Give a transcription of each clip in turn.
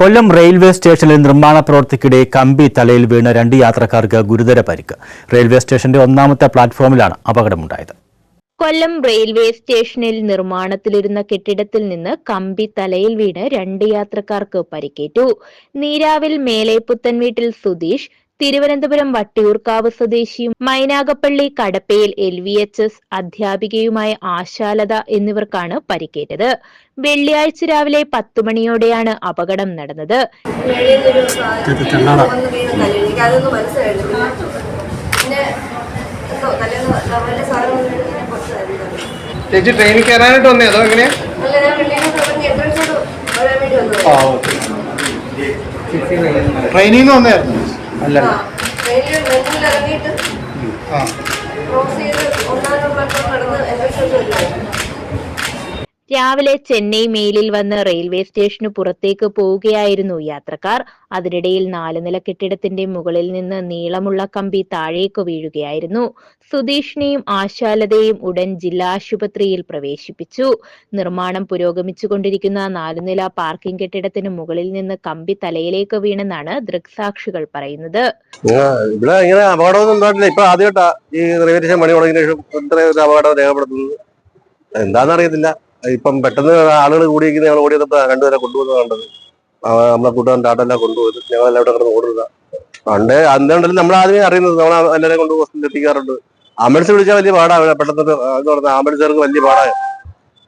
കൊല്ലം railway സ്റ്റേഷനിൽ നിർമ്മാണ പ്രവൃത്തിക്കിടെ കമ്പി തലയിൽ വീണ രണ്ട് യാത്രക്കാർക്ക് ഗുരുതര പരിക്ക്. റെയിൽവേ സ്റ്റേഷന്റെ ഒന്നാമത്തെ പ്ലാറ്റ്ഫോമിലാണ് അപകടമുണ്ടായത്. കൊല്ലം റെയിൽവേ സ്റ്റേഷനിൽ നിർമ്മാണത്തിലിരുന്ന കെട്ടിടത്തിൽ നിന്ന് കമ്പി തലയിൽ വീണ് രണ്ട് യാത്രക്കാർക്ക് പരിക്കേറ്റു. നീരാവിൽ മേലേപ്പുത്തൻ വീട്ടിൽ സുധീഷ് തിരുവനന്തപുരം വട്ടിയൂർക്കാവ് സ്വദേശിയും മൈനാഗപ്പള്ളി കടപ്പയിൽ എൽ വി എച്ച് എസ് അധ്യാപികയുമായ ആശാലത എന്നിവർക്കാണ് പരിക്കേറ്റത്. വെള്ളിയാഴ്ച രാവിലെ പത്തു മണിയോടെയാണ് അപകടം നടന്നത്. ചേച്ചി ട്രെയിനിൽ കയറാനായിട്ട് വന്നേ അതോ എങ്ങനെ ട്രെയിനിൽ നിന്ന് വന്നായിരുന്നു അല്ല രാവിലെ ചെന്നൈ മെയിലിൽ വന്ന് റെയിൽവേ സ്റ്റേഷന് പുറത്തേക്ക് പോവുകയായിരുന്നു യാത്രക്കാർ. അതിനിടയിൽ നാല് നില കെട്ടിടത്തിന്റെ മുകളിൽ നിന്ന് നീളമുള്ള കമ്പി താഴേക്ക് വീഴുകയായിരുന്നു. സുധീഷിനെയും ആശാലതയും ഉടൻ ജില്ലാ ആശുപത്രിയിൽ പ്രവേശിപ്പിച്ചു. നിർമ്മാണം പുരോഗമിച്ചുകൊണ്ടിരിക്കുന്ന നാലുനില പാർക്കിംഗ് കെട്ടിടത്തിന് മുകളിൽ നിന്ന് കമ്പി തലയിലേക്ക് വീണെന്നാണ് ദൃക്സാക്ഷികൾ പറയുന്നത്. ഇവിടെ ഇങ്ങനെ ഈ ഇപ്പം പെട്ടെന്ന് ആളുകൾ കൂടിയിരിക്കുന്ന ഞങ്ങൾ ഓടി വന്നപ്പോ രണ്ടുപേരെ കൊണ്ടുപോകുന്നത് കണ്ടത്. നമ്മളെ കൂട്ടുകാരൻ ടാട്ടെല്ലാം കൊണ്ടുപോയത്. ഞങ്ങൾ ഇവിടെ കിടന്ന് ഓടുന്നത്. പണ്ട് അന്നുണ്ടല്ലോ നമ്മൾ ആദ്യമേ അറിയുന്നത്. നമ്മൾ എല്ലാവരെയും കൊണ്ട് ഹോസ്പിറ്റലിൽ എത്തിക്കാറുണ്ട്. ആംബുലൻസ് വിളിച്ചാൽ വലിയ പാടാണ് പെട്ടെന്ന് എന്ന് പറഞ്ഞ ആംബുലൻസുകാർക്ക് വലിയ പാടാണ്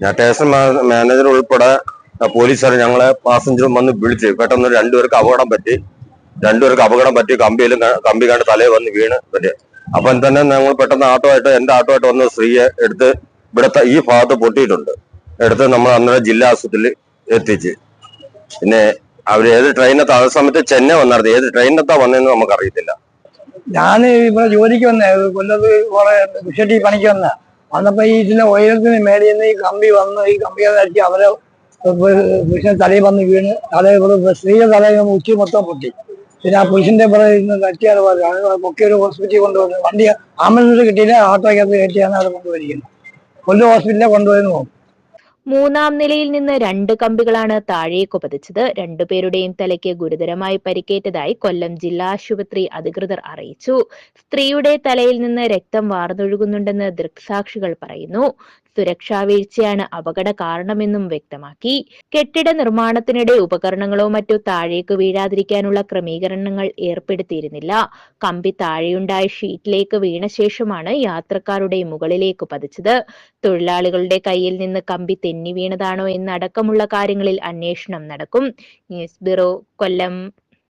ഞാൻ സ്റ്റേഷൻ മാനേജർ ഉൾപ്പെടെ പോലീസുകാർ ഞങ്ങളെ പാസഞ്ചറും വന്ന് വിളിച്ച് പെട്ടെന്ന് രണ്ടുപേർക്ക് അപകടം പറ്റി. രണ്ടുപേർക്ക് അപകടം പറ്റി. കമ്പിയിലും കമ്പി കണ്ട് തലയിൽ വന്ന് വീണ് പറ്റി. അപ്പം തന്നെ ഞങ്ങൾ പെട്ടെന്ന് ആട്ടോ ആയിട്ട് എന്റെ ആട്ടോ ആയിട്ട് വന്ന സ്ത്രീയെ എടുത്ത് ഇവിടുത്തെ ഈ ഭാഗത്ത് പൊട്ടിയിട്ടുണ്ട്. എടുത്ത് നമ്മൾ അന്നേരം ജില്ലാ ആശുപത്രിയിൽ എത്തിച്ച്. പിന്നെ അവർ ഏത് ട്രെയിനത്ത് ആ സമയത്ത് ചെന്നൈ വന്നത് ഏത് ട്രെയിനത്താ വന്നതെന്ന് നമുക്ക് അറിയത്തില്ല ഞാൻ ഇവിടെ ജോലിക്ക് വന്ന. കൊല്ലത്ത് കുറെ കുഷട്ടി പണിക്ക് വന്ന. വന്നപ്പോ ഈ ഇതിന്റെ ഉയരത്തിന് മേളിൽ നിന്ന് ഈ കമ്പി വന്ന് ഈ കമ്പി അടിച്ച് അവരെ പുരുഷന്റെ തലയിൽ വന്ന് വീണ്. തലയിൽ ഇവിടെ സ്ത്രീയുടെ തലയിൽ ഉച്ച മൊത്തം പൊട്ടി. പിന്നെ ആ പുരുഷന്റെ ഇവിടെ ഇരുന്ന് തട്ടിയാണ് പൊക്കി ഒരു ഹോസ്പിറ്റലിൽ കൊണ്ടുവന്ന് വണ്ടി ആംബുലൻസ് കിട്ടിയില്ല ഓട്ടോയ്ക്കകത്ത് കയറ്റിയാണ് അവിടെ കൊണ്ടുപോയിരിക്കുന്നത് കൊല്ലം ഹോസ്പിറ്റലിൽ കൊണ്ടുപോയെന്ന് പോകും മൂന്നാം നിലയിൽ നിന്ന് രണ്ട് കമ്പികളാണ് താഴേക്ക് പതിച്ചത്. രണ്ടുപേരുടെയും തലയ്ക്ക് ഗുരുതരമായി പരിക്കേറ്റതായി കൊല്ലം ജില്ലാ ആശുപത്രി അധികൃതർ അറിയിച്ചു. സ്ത്രീയുടെ തലയിൽ നിന്ന് രക്തം വാർന്നൊഴുകുന്നുണ്ടെന്ന് ദൃക്സാക്ഷികൾ പറയുന്നു. സുരക്ഷാ വീഴ്ചയാണ് അപകട കാരണമെന്നും വ്യക്തമാക്കി. കെട്ടിട നിർമ്മാണത്തിനിടെ ഉപകരണങ്ങളോ മറ്റോ താഴേക്ക് വീഴാതിരിക്കാനുള്ള ക്രമീകരണങ്ങൾ ഏർപ്പെടുത്തിയിരുന്നില്ല. കമ്പി താഴെയുണ്ടായ ഷീറ്റിലേക്ക് വീണ ശേഷമാണ് യാത്രക്കാരുടെ മുകളിലേക്ക് പതിച്ചത്. തൊഴിലാളികളുടെ കയ്യിൽ നിന്ന് കമ്പി തെന്നി വീണതാണോ എന്നടക്കമുള്ള കാര്യങ്ങളിൽ അന്വേഷണം നടക്കും. News bureau Kollam.